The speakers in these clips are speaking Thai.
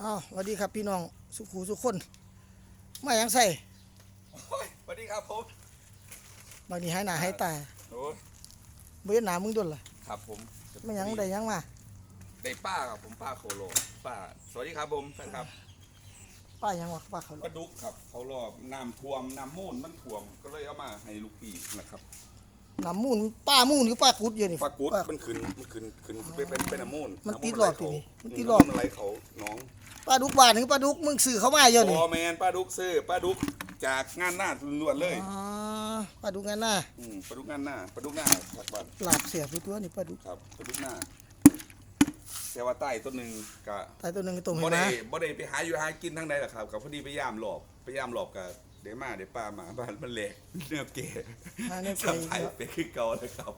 อ้าวสวัสดีครับพี่น้องสุขูสุขคนมาหยังใส่โอ้ยสวัสดีครับผมบางทีหายหน้าหายตาโอ้ยบ่เห็นหน้ามึงโดนล่ะครับผมไม่หยังได้หยังมาได้ป้าครับผมป้าโคโลป้าสวัสดีครับผมแฟนครับป้าหยังวะป้าเขาปลาดุกครับ เขารอบน้ำท่วมน้ำมูลมันท่วมก็เลยเอามาให้ลูกพี่นะครับ น้ำมูนป้ามูนหรือป้ากุดอยู่นี่ ปลากุดมันขึ้นมันขึ้นขึ้นเป็นเป็นเป็นน้ำมูลมันติดำหลอดไหอยู่นี่มันติติดดหหลลออดดไหลเขาน้องป้าดุกบ้านหรือป้าดุกมึงซื้อเขามาอยู่พนี่อแมนปลาดุกซื้อปลาดุกจากงานหน้าล้วนๆเลยอ๋อป้าดุกงั้นน่ะอืมปลาดุกงานหน้าปลาดุกหน้าจากบ้านหลาบเสียบอยู่ตัวนี่ป้าดุกครับปลาดุกหน้าแต่ว่าใต้ต้นหนึ่งกะตายตัวหนึงก็ตรงบ่เห็นได้นะบ่ได้ไปหาอยู่หากินทั้งใดหรอกครับกับพอดีพยายามหลอบพยายามหลอบกับเดี๋ยวมาเดี๋ยวป้ามาบ้านมันแหลกเนื้อเก๋หาเนี่ยไปทำไทยไปคือเก่าเลยครับ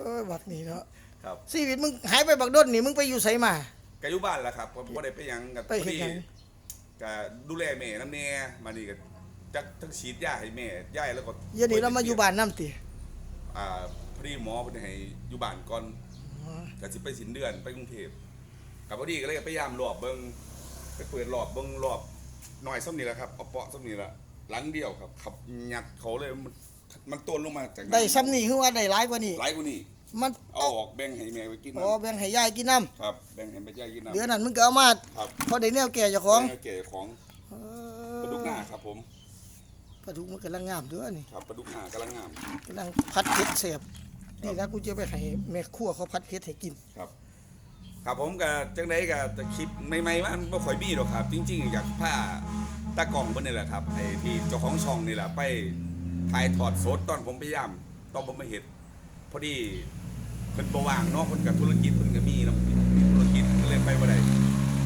เออบักนี่เนาะครับชีวิตมึงหายไปบักด้นนี่มึงไปอยู่ไสมาก็อยู่บ้านแหละครับเพราะบ่ได้ไปหยังกับไปเฮ็ดหยัง ก็ดูแลแม่น้ำแน่มานี่ก็จักทั้งฉีดยาให้แม่ยายแล้วก็เดี๋ยวนี้เรามาอยู่บ้านน้ำติอ่าพอดีหมอเพิ่นให้อยู่บ้านก่อนก็สิไปสินเดือนไปกรุงเทพกับพอดีก็เลยพยายามหลอบเบิ่งไปเปิดหลอบเบิ่งหลอบหน่อยซ้ำนี่แหละครับเอาเปาะซ้ำนี่ละ หลังเดียวครับขับยัดเขาเลยมันมันต้นลงมาจากน้ำได้ซ้ำนี่คือว่าได้หลายกว่านี้หลายกว่านี้มันเอาเอาออกแบ่งให้แม่ไว้กินอ๋อน้ำแบ่งให้ยายกินน้ครับแบ่งให้แม่ยายกินำน้ำเดือนนั้นมึงก็เอามาครับพอได้แนวแก่เจ้าของแม่เก๋ของเอปลาดุกหน้าครับผมปลาดุกมันกำลังงามด้วยนี่ครับปลาดุกหน้ากำลังงามกำลังพัดเผ็ดเสียบนี่นะกูจะไปให้แม่ครัวเขาพัดเผ็ดให้กินครับครับผมก็จังไดก็จะคลิปใหม่ๆมันบ่ค่อยมีหรอกครับ จริง ๆ อยากพา ตากล่องเพิ่นนี่แหละครับไอ้ที่เจ้าของช่องนี่แหละไปถ่ายทอดสดตอนผมพยายามตอนผมมาเห็ดพอดีเพิ่นบ่ว่างเนาะเพิ่นกับธุรกิจเพิ่นก็มีเนาะมีธุรกิจก็เลยไปบ่ได้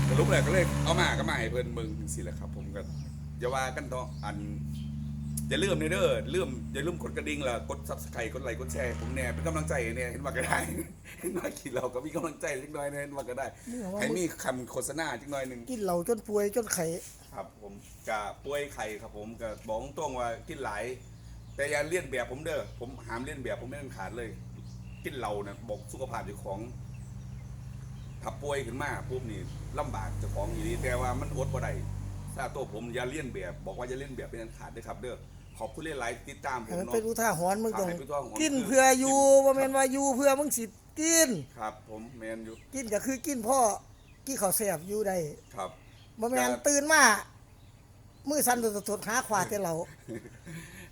สรุกเลยก็เลยเอามาก็มาให้เพิ่นเบิ่งจังซี่แหละครับ ผมก็อย่าว่ากันเนาะอัน อย่าลืมเด้อลืมอย่าลืมกดกระดิ่งล่ะกด Subscribe กดไลค์กดแชร์ผมแน่เป็นกำลังใจให้แน่เห็นว่าก็ได้เห็นว่าคิดเราก็มีกำลังใจจักหน่อยนะเห็นว่าก็ได้มึงเอาว่า ให้มีคำโฆษณาจักหน่อยหนึงกินเหล้าจนป่วยจนไข้ครับผมกะป่วยไข่ครับผมก็บอกตรงๆว่ากินหลาย แต่อย่าเลียนแบบผมเด้อผมหามเลียนแบบผมไม่ต้องขาดเลย กินเหล้านะบอกสุขภาพเจ้าของถ้าป่วยขึ้นมาปุ๊บนี่ลำบากเจ้าของอยู่ดีแต่ว่ามันอดบ่ได้ ถ้าตัวผมอย่าเลียนแบบ บอกว่าอย่าเลียนแบบเป็นอันขาดเด้อครับเด้อขอบคุณหลายๆติดตามผให้มมันเนาะ เป็นอุทาหรณ์มึงต้องให้เป็นอุทาหรณ์ กินเพื่ออยู่บ่แม่นว่าอยู่เพื่อมึงสิกิน ครับ ผมแมนอยู่กินก็คือกินพ่อกินข้าวแซ่บอยู่ได้ครับ บ่แม่นครับ ตื่นมามือสั่นตดๆหาขวาแต่เหล้า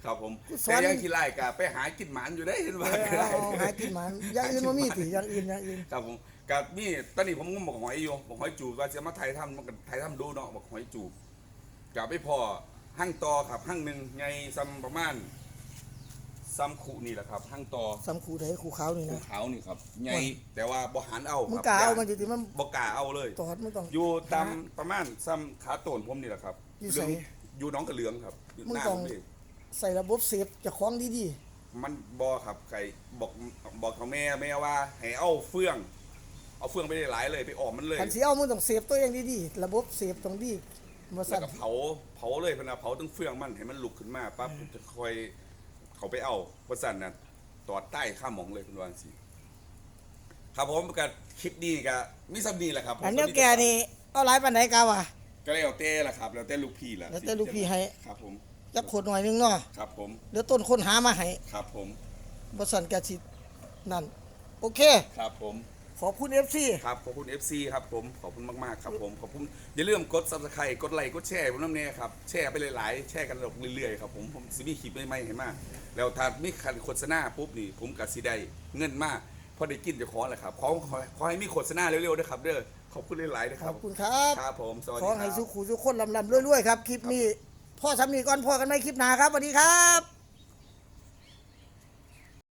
ครับผมสอน แต่ยังขี้ไล่กะไปหากินหมันอยู่ได้เห็นว่าเออเอาหากินหมันอย่างอื่นบ่มีติอย่างอื่นอย่างอื่น ครับผมกับนี่ตอนนี้ผมก็บอกหอยอยู่บอกหอยจูบว่าจะมาไทยทำมันก็ไทยทำดูเนาะบอกหอยจูบ กับไม่พอหั่งตอครับหั่งหนึ่งไงซ้ำประมาณซ้ำขู่นี่แหละครับหั่งตอสำคูไดคูขาวนี่ขู่นะขาวนี่ครับไงแต่ว่าบ่หันเอามึมึงกล้าเอามันสิมันบ่กล้าเอาเลย ตอดมึงต้อง อยู่ตามประมาณซ้ำขาโตนผมนี่แหละครับอยู่เหลืองไสอยู่หน้องกระเหลืองครับอยู่มึงหน้าต้องผมเองใส่ระบบเซฟเจะคล้าของดีมันบอครับไก่บอกบอกเขาแม่แม่ว่าให้เอาเฟือง เอาเฟืองไปได้หลายเลยไปออมมันเลๆย คันสิเอามึงต้องเซฟตัวเองดีๆระบบเซฟต้องดี บ่แล้วสั่น ก็เผาเผาเลยเพนนะเผาตั้งเฟืองมันให้มันลุกขึ้นมาปั๊บจะคอยเขาไปเอาเพราะสั่นน่ะตอดใต้ข้ามหมองเลยเป็นวันสิครับผมกับคลิปนี้ก็มีสัมนีแหละครับผมอันแนวแกนี่เอาหลายปานไหนกาวะ ก็แล้วแต่ละครับ แล้วแต่ลูกพี่ละแล้วแต่ลูกพี่ให้ ครับผมจักขวดหน่อยนึงเนาะครับผมเดี๋ยวต้นคนหามาให้ครับผมบ่สั่นกะสินั่น โอเค ครับผม ขอบคุณ FC ครับขอบคุณ FC ครับผมขอบคุณมากๆครับผมขอบคุณอย่าลืมกด subscribe กดไลค์กดแชร์ผมน้ำเนี่ยครับแชร์ไปหลายๆแชร์กันเรื่อยๆครับผมผมสิมีคลิปใหม่ๆให้มาก แล้วถ้ามีคันโฆษณาปุ๊บนี่ผมกับสิได้เงินมากพอได้กินจะขอแหละครับขอขอขอให้มีโฆษณาเร็วๆด้วยครับเด้อขอบคุณหลายๆนะขครัอบบคุณครับครับผมสวัสขดีอคให้รับสุขุสุขคนลำลำรวยๆครับคลิปนี้พ่อสำนีก่อนพ่อกันไหมคลิปหน้าครับสวัสดีครับ